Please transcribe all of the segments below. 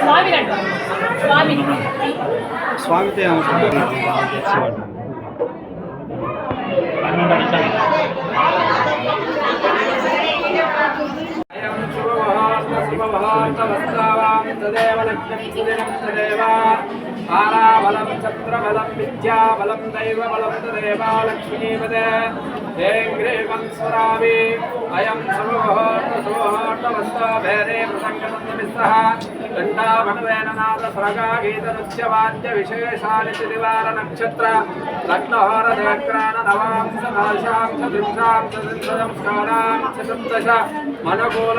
స్వామి స్వామితో ఆరాబలం చంద్రబలం విద్యాబలం దైవబలం తదేవ లక్ష్మీపదే దేంగ్రీవం స్వరామి. అయం సమోహోర్త సమోహోర్తమస్త భేదే ప్రసంగసంగమిస్తః ఘంటామణవేన నాద స్రగా గీత నృత్య వాద్య విశేషాని తిరివార నక్షత్ర. లగ్నహోర దేక్రాన నవాంశ నాశాం చ త్రింశాం చ త్రింశంస్కారాం చ సప్తశ. మనకూల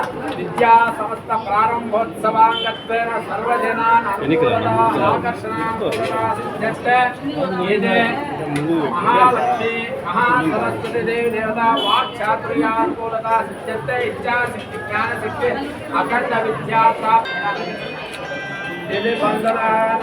కామ కామాయ మధ్యం కామేశ్వరో వై కామేశ్వరో వై శ్రవణాయ మహారాజాయ నమః హే మహాసరస్వతి దేవదేవత విద్యా సమస్త ప్రారంభోత్సవాంగత్వేన సర్వజనాన్ ఎన్నికలు ఎన్నికలు? ఇదే మహాలక్ష్మి మహాసరస్వతి దేవి దేవత వాక్చాతుర్యానుకూలత సిద్ధ్యతే ఇచ్చా శక్తి జ్ఞాన శక్తి అఖండ విద్యా ప్రాప్తి ఇది వందనాన్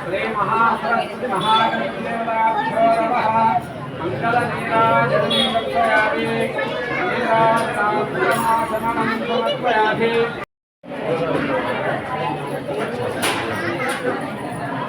శ్రీ మహాసరస్వతి మహాగణపతి దేవతాభ్యోరవః మంగళ నీరాజనం సమర్పయామి నీరాజనాభ్యమాసమనం సమర్పయామి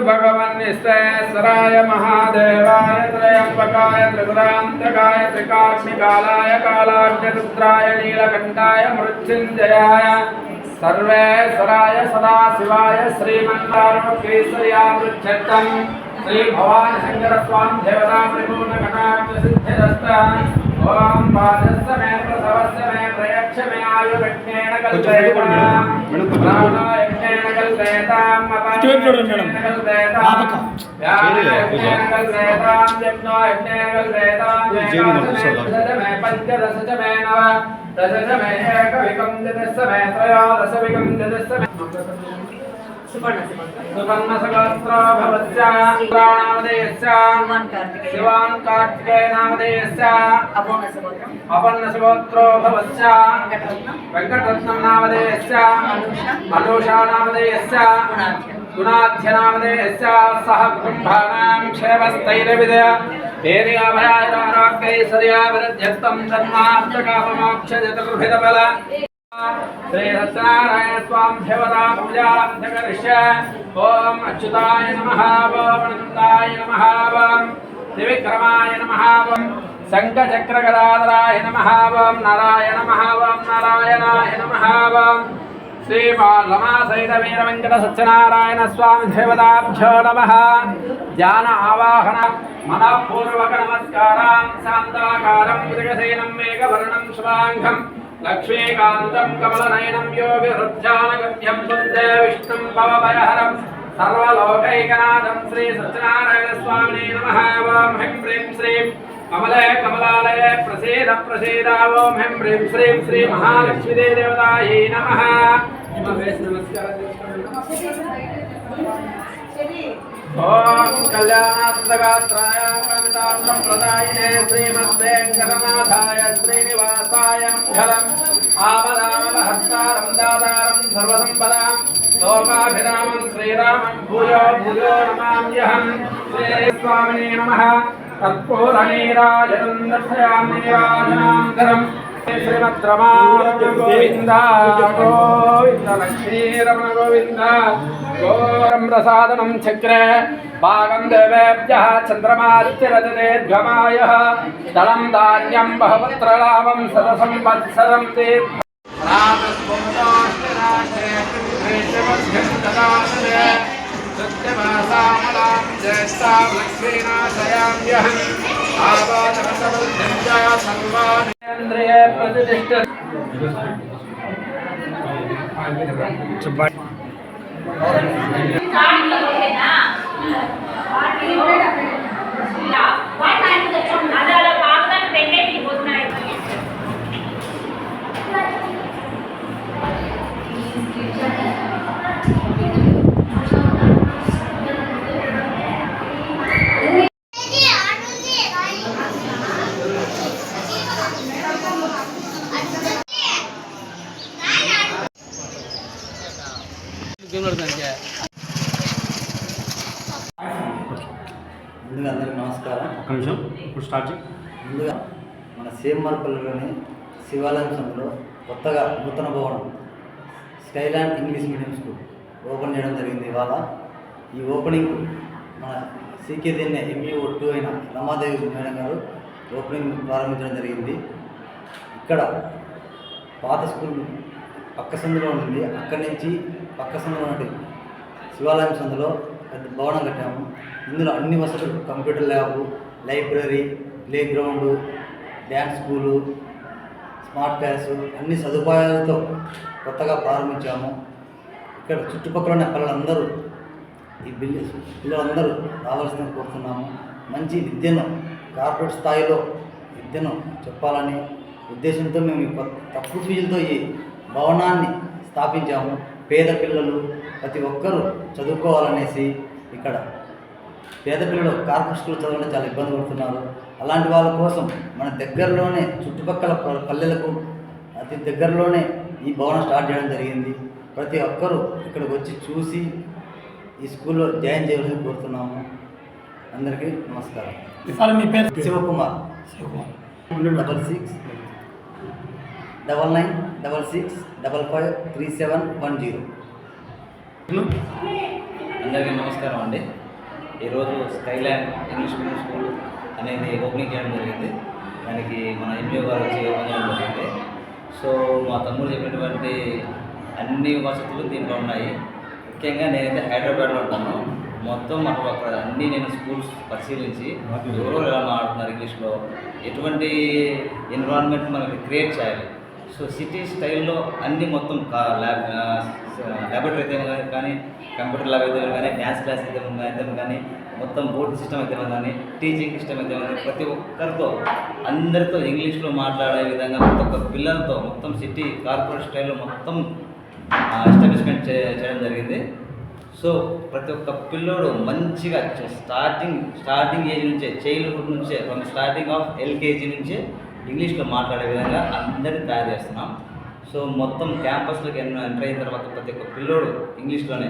भगवान सराय महादेवाय त्रयम्बकाय त्रिपुरान्तकाय त्रिकाक्षिकालाय कालाग्निरुद्राय नीलकण्ठाय मृत्युञ्जयाय सर्वेश्वराय सदाशिवाय श्रीमन्दारमकेश्वर्यामृच्छत्तम् श्रीभवानशङ्करस्वामि देवतापरिपूर्णकटाक्षसिद्धिरस्त ఓం పాదస్య మే ప్రసవస్య మే ప్రయక్ష మే ఆయు శివాన్ కార్తికేయనామధేయస్య అపన్నసగోత్రో భవస్య వెంకటరత్నం నామధేయస్య అనూషా నామధేయస్య గుణాధ్యనామధేయస్య సహ బ్రహ్మాణాం క్షేమస్థైరవిద ఏనియాభయారాక్తై సర్యాభరధ్యక్తం శ్రీసత్యనారాయణ స్వామి దేవతా పూజాం కరిష్య ఓం అచ్యుతాయ నమ అనంతాయ నమ త్రివిక్రమాయ నమ శంఖచక్రగదాధరాయ నమ నారాయణ మహావం నారాయణాయ నమ శ్రీపాలమాసైతవీరవెంకటసత్యనారాయణ స్వామి దేవతాభ్యో నమ. ధ్యాన ఆవాహన మనఃపూర్వక నమస్కారాం శాంతాకారం మృగసేనం మేఘవర్ణం శుభాంగం. లక్ష్మీకాంతం కమలనయనం యోగి హృద్యానగత్యం బుద్ధే విష్ణుం భవభయహరం సర్వలోకైకనాథం శ్రీ సత్యనారాయణ స్వామినే నమ ఓం హ్రీం హ్రీం శ్రీం కమలే కమలాలయ ప్రసీద ప్రసీద ఓం హ్రీం హ్రీం శ్రీం శ్రీ మహాలక్ష్మీదే దేవతాయై నమ నమస్కారం ఓం కళ్యాణాత్మగాత్రాయ కవితార్థం ప్రదాయినే శ్రీమద్వేంకటనాథాయ శ్రీనివాసాయ మంగళం. ఆపదామహస్తారం దాతారం సర్వసంపదాం. లోకాభిరామం శ్రీరామం భూయో భూయో నమామ్యహం శ్రీ స్వామినే నమః. దర్శయామి శ్రీమద్రమా గోవింద గోవింద లక్ష్మీరమణ గోవింద ఘోరం ప్రసాదనం చక్రే భాగం దేవేభ్య చంద్రమాదిత్యరజదేర్ఘమాయ దళం ధాన్యం బహపత్రలాభం సదసంవత్సరం తీర్థ సత్యమాసామలాం జ్యేష్ఠాం లక్ష్మీనాశయామ్యహం ఆవాచమసబుద్ధిం చ సర్వానేంద్రియే ప్రతిష్ఠ అదాల ముందుగా అందరికీ నమస్కారం. ఒక్క నిమిషం ఇప్పుడు స్టార్ట్ ముందుగా మన సీఎంఆర్పల్లిలోని శివాలయం సందులో కొత్తగా నూతన భవనం Skyland English medium school open చేయడం జరిగింది ఇవాళ. ఈ ఓపెనింగ్ మన సీకేదిన్నే ఎంఈఓ టూ అయిన రమాదేవి మేడం గారు ఓపెనింగ్ ప్రారంభించడం జరిగింది. ఇక్కడ పాత స్కూల్ పక్క సందులో ఉంటుంది అక్కడి నుంచి పక్క సందులో ఉన్నటి శివాలయం సందులో పెద్ద భవనం కట్టాము. ఇందులో అన్ని వసతులు computer lab library playground dance school smart class అన్ని సదుపాయాలతో కొత్తగా ప్రారంభించాము. ఇక్కడ చుట్టుపక్కల ఉన్న పిల్లలందరూ ఈ బిల్లు పిల్లలందరూ రావాల్సిన కోరుతున్నాము. మంచి విద్యను కార్పొరేట్ స్థాయిలో విద్యను చెప్పాలని ఉద్దేశంతో మేము తక్కువ ఫీజులతో ఈ భవనాన్ని స్థాపించాము. పేద పిల్లలు ప్రతి ఒక్కరూ చదువుకోవాలనేసి ఇక్కడ పేద పిల్లలు కార్పొరేట్ స్కూల్ చదవడం చాలా ఇబ్బంది పడుతున్నారు. అలాంటి వాళ్ళ కోసం మన దగ్గరలోనే చుట్టుపక్కల పల్లెలకు అతి దగ్గరలోనే ఈ భవనం స్టార్ట్ చేయడం జరిగింది. ప్రతి ఒక్కరూ ఇక్కడికి వచ్చి చూసి ఈ స్కూల్లో జాయిన్ చేయవలసి కోరుతున్నాము. అందరికీ నమస్కారం. Sivakumar. Double six. Double nine double six double five three seven one zero. అందరికీ నమస్కారం అండి. ఈరోజు స్కైలాండ్ ఇంగ్లీష్ మీడియం స్కూల్ అనేది ఓపెనింగ్ చేయడం జరిగింది. దానికి మన ఎంపీ గారు వచ్చి ఓపెన్ చేయడం జరిగింది. సో మా తమ్ముడు చెప్పినటువంటి అన్ని వసతులు దీంట్లో ఉన్నాయి. ముఖ్యంగా నేనైతే హైదరాబాద్లో ఉంటాను. మొత్తం అక్కడ అక్కడ అన్ని నేను స్కూల్స్ పరిశీలించి ఎవరో ఎలా మాట్లాడుతున్నారు ఇంగ్లీష్లో ఎటువంటి ఎన్విరాన్మెంట్ మనకి క్రియేట్ చేయాలి సో సిటీ స్టైల్లో అన్ని మొత్తం ల్యాబ్ ల్యాబొరేటరీ అయితే కానీ కానీ కంప్యూటర్ ల్యాబ్ అయితే కానీ డ్యాన్స్ క్లాస్ అయితే అయితే కానీ మొత్తం బోర్డ్ సిస్టమ్ అయితే కానీ టీచింగ్ సిస్టమ్ అయితే కానీ ప్రతి ఒక్కరితో అందరితో ఇంగ్లీష్లో మాట్లాడే విధంగా ప్రతి ఒక్క పిల్లలతో మొత్తం సిటీ కార్పొరేట్ స్టైల్లో మొత్తం ఎస్టాబ్లిష్మెంట్ చేయడం జరిగింది. సో ప్రతి ఒక్క పిల్లోడు మంచిగా స్టార్టింగ్ స్టార్టింగ్ ఏజ్ నుంచే చైల్డ్హుడ్ నుంచే ఫ్రమ్ స్టార్టింగ్ ఆఫ్ ఎల్కేజీ నుంచే ఇంగ్లీష్లో మాట్లాడే విధంగా అందరినీ తయారు చేస్తున్నాం. సో మొత్తం క్యాంపస్లోకి ఎంటర్ అయిన తర్వాత ప్రతి ఒక్క పిల్లోడు ఇంగ్లీష్లోనే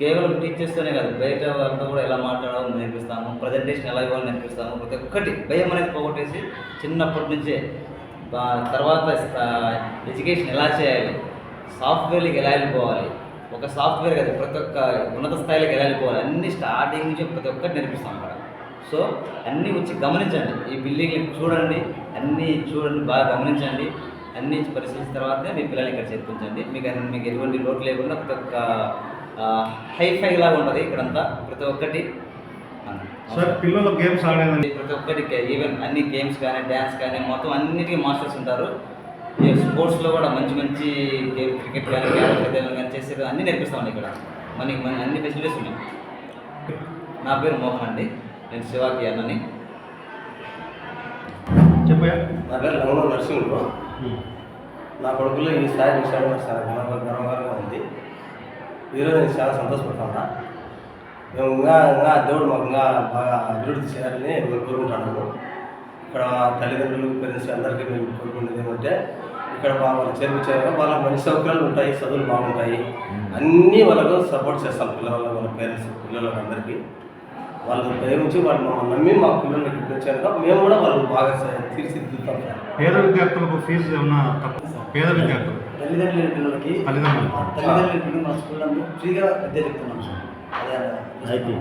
కేవలం టీచర్స్తోనే కాదు బయట వాళ్ళతో కూడా ఎలా మాట్లాడాలో నేర్పిస్తాము ప్రజెంటేషన్ ఎలా ఇవ్వాలో నేర్పిస్తాము ప్రతి ఒక్కటి భయం అనేది పోగొట్టేసి చిన్నప్పటి నుంచే తర్వాత ఎడ్యుకేషన్ ఎలా చేయాలి సాఫ్ట్వేర్కి ఎలా వెళ్ళిపోవాలి ఒక సాఫ్ట్వేర్ కాదు ప్రతి ఒక్క ఉన్నత స్థాయిలోకి ఎలా వెళ్ళిపోవాలి అన్ని స్టార్టింగ్ నుంచి ప్రతి ఒక్కటి నేర్పిస్తాం అక్కడ. సో అన్నీ వచ్చి గమనించండి. ఈ బిల్డింగ్ చూడండి అన్నీ చూడండి బాగా గమనించండి. అన్నీ పరిశీలించిన తర్వాతే మీ పిల్లల్ని ఇక్కడ చేర్పించండి. మీకు మీకు ఎటువంటి లోటు లేకుండా ప్రతి ఒక్క హైఫై లాగా ఉంటుంది ఇక్కడంతా ప్రతి ఒక్కటి. సార్ పిల్లలు గేమ్స్ ఆడేది ప్రతి ఒక్కరికి ఈవెన్ అన్ని గేమ్స్ కానీ డ్యాన్స్ కానీ మొత్తం అన్నిటికీ మాస్టర్స్ ఉంటారు. స్పోర్ట్స్లో కూడా మంచి మంచి గేమ్ క్రికెట్ కానీ క్యారమ్ కానీ చేసేది అన్నీ నేర్పిస్తామండి ఇక్కడ. మనకి మన అన్ని ఫెసిలిటీస్ ఉన్నాయి. నా పేరు మోహన్ అండి. నేను శివాకి అన్నని. చెప్పయా నా పేరు లంగలో నరసింహుడు నా కొడుకులు ఈ స్థాయి విషయాలు చాలా గర్వ గర్వంగా ఉంది. ఈరోజు నేను చాలా సంతోషపడుతున్నా మేము ఇంకా ఇంకా దేవుడు మాకు ఇంకా బాగా అభివృద్ధి చేయాలని మేము కోరుకుంటున్నాము. ఇక్కడ తల్లిదండ్రులు పేరెంట్స్ అందరికీ మేము కోరుకునేది ఏమంటే ఇక్కడ బా- వాళ్ళు చేర్పించారు వాళ్ళకి మంచి సౌకర్యాలు ఉంటాయి చదువులు బాగుంటాయి. అన్నీ వాళ్ళకు సపోర్ట్ చేస్తాం పిల్లల వాళ్ళ పేరెంట్స్ పిల్లలకు అందరికీ. వాళ్ళు ప్రేమించి వాళ్ళు మమ్మల్ని నమ్మి మా పిల్లలు ఇక్కడికి వచ్చారు మేము కూడా వాళ్ళు బాగా తీర్చిదిద్దుతాం పేద విద్యార్థులకు ఫీజు ఏమన్నా తక్కువ పేద విద్యార్థులు తల్లిదండ్రుల పిల్లలకి తల్లిదండ్రులు. తల్లిదండ్రుల పిల్లలు మన స్కూల్లో ఫ్రీగా విద్య చెప్తున్నాం సార్ అదే.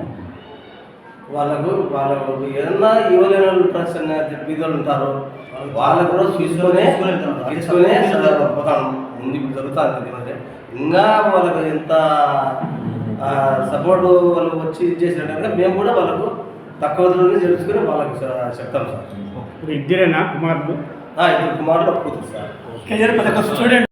వాళ్ళకు వాళ్ళకు ఏదన్నా ఇవ్వలేని అన్న బీదోళ్ళు ఉంటారు వాళ్ళకు కూడా చూసుకొనే తీసుకొని వెళ్తాం. తీసుకొనే పోతాం ముందు ఇప్పుడు జరుగుతుంది మరి ఇంకా వాళ్ళకు ఎంత సపోర్ట్ వాళ్ళు వచ్చి ఇది చేసినట్టుగా మేము కూడా వాళ్ళకు తక్కువ రోజుల్లోనే తెలుసుకొని వాళ్ళకు చెప్తాం సార్. ఇప్పుడు ఇద్దరేనా కుమారుడు ఆ, ఇద్దరు కుమారుడు కూతురు సార్. స్టూడెంట్